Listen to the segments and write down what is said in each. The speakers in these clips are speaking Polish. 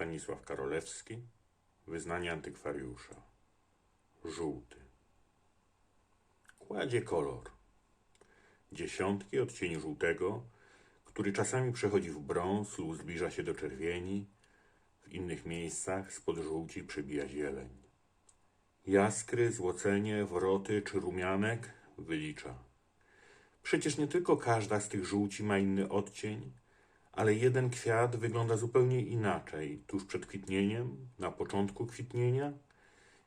Stanisław Karolewski Wyznanie antykwariusza. Żółty. Kładzie kolor. Dziesiątki odcieni żółtego, który czasami przechodzi w brąz lub zbliża się do czerwieni, w innych miejscach spod żółci przybija zieleń. Jaskry, złocenie, wroty czy rumianek wylicza. Przecież nie tylko każda z tych żółci ma inny odcień, ale jeden kwiat wygląda zupełnie inaczej tuż przed kwitnieniem, na początku kwitnienia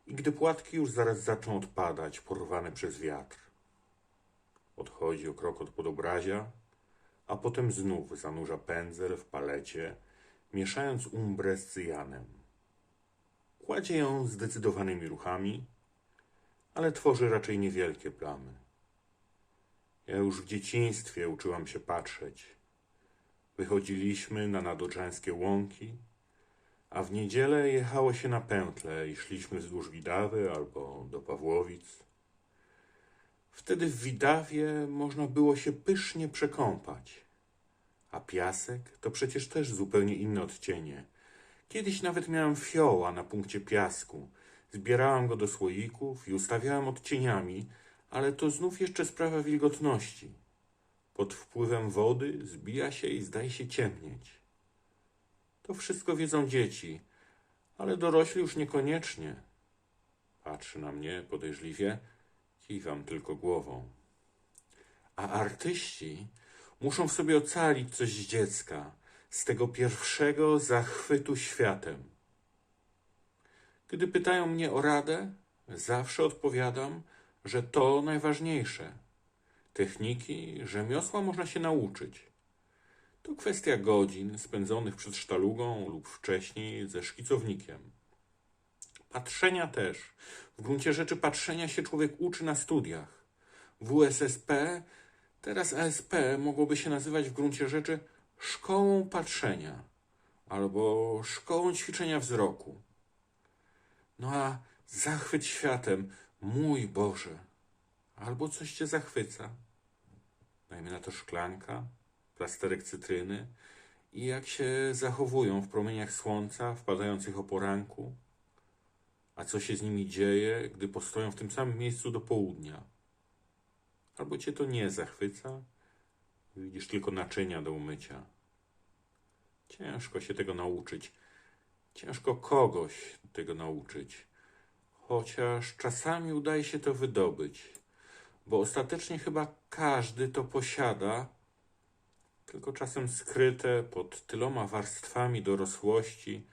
i gdy płatki już zaraz zaczną odpadać, porwane przez wiatr. Odchodzi o krok od podobrazia, a potem znów zanurza pędzel w palecie, mieszając umbrę z cyjanem. Kładzie ją zdecydowanymi ruchami, ale tworzy raczej niewielkie plamy. Ja już w dzieciństwie uczyłam się patrzeć. Wychodziliśmy na nadodrzańskie łąki, a w niedzielę jechało się na pętle i szliśmy wzdłuż Widawy albo do Pawłowic. Wtedy w Widawie można było się pysznie przekąpać, a piasek to przecież też zupełnie inne odcienie. Kiedyś nawet miałem fioła na punkcie piasku. Zbierałam go do słoików i ustawiałam odcieniami, ale to znów jeszcze sprawa wilgotności. Pod wpływem wody zbija się i zdaje się ciemnieć. To wszystko wiedzą dzieci, ale dorośli już niekoniecznie. Patrzy na mnie podejrzliwie, kiwam tylko głową. A artyści muszą w sobie ocalić coś z dziecka, z tego pierwszego zachwytu światem. Gdy pytają mnie o radę, zawsze odpowiadam, że to najważniejsze. Techniki, rzemiosła można się nauczyć. To kwestia godzin spędzonych przed sztalugą lub wcześniej ze szkicownikiem. Patrzenia też. W gruncie rzeczy patrzenia się człowiek uczy na studiach. WSSP, teraz ASP, mogłoby się nazywać w gruncie rzeczy szkołą patrzenia albo szkołą ćwiczenia wzroku. No a zachwyt światem, mój Boże, albo coś cię zachwyca. Dajmy na to szklanka, plasterek cytryny i jak się zachowują w promieniach słońca wpadających o poranku, a co się z nimi dzieje, gdy postoją w tym samym miejscu do południa. Albo cię to nie zachwyca, widzisz tylko naczynia do umycia. Ciężko się tego nauczyć. Ciężko kogoś tego nauczyć. Chociaż czasami udaje się to wydobyć, bo ostatecznie chyba każdy to posiada, tylko czasem skryte pod tyloma warstwami dorosłości,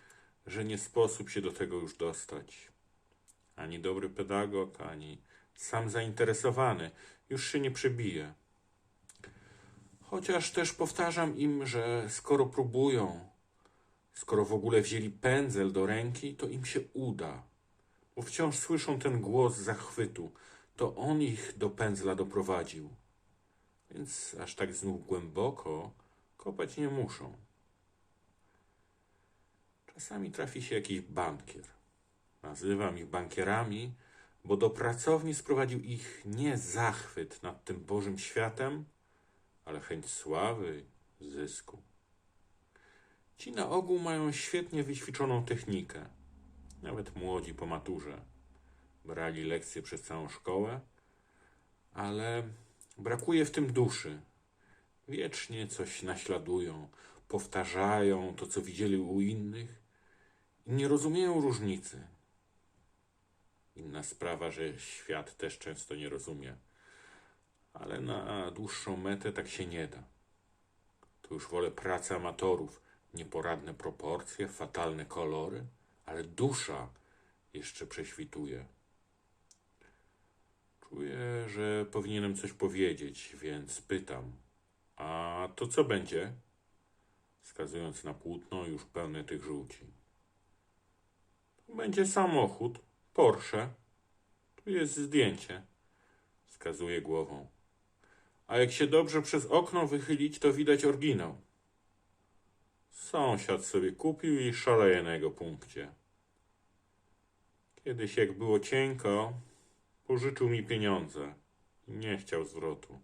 że nie sposób się do tego już dostać. Ani dobry pedagog, ani sam zainteresowany już się nie przebije. Chociaż też powtarzam im, że skoro próbują, skoro w ogóle wzięli pędzel do ręki, to im się uda, bo wciąż słyszą ten głos zachwytu. To on ich do pędzla doprowadził. Więc aż tak znów głęboko kopać nie muszą. Czasami trafi się jakiś bankier. Nazywam ich bankierami, bo do pracowni sprowadził ich nie zachwyt nad tym Bożym światem, ale chęć sławy, zysku. Ci na ogół mają świetnie wyćwiczoną technikę, nawet młodzi po maturze. Brali lekcje przez całą szkołę, ale brakuje w tym duszy. Wiecznie coś naśladują, powtarzają to, co widzieli u innych i nie rozumieją różnicy. Inna sprawa, że świat też często nie rozumie, ale na dłuższą metę tak się nie da. To już wolę pracę amatorów, nieporadne proporcje, fatalne kolory, ale dusza jeszcze prześwituje. Że powinienem coś powiedzieć, więc pytam. A to co będzie? Wskazując na płótno już pełne tych żółci. Będzie samochód, Porsche. Tu jest zdjęcie. Wskazuje głową. A jak się dobrze przez okno wychylić, to widać oryginał. Sąsiad sobie kupił i szaleje na jego punkcie. Kiedyś, jak było cienko, pożyczył mi pieniądze nie chciał zwrotu.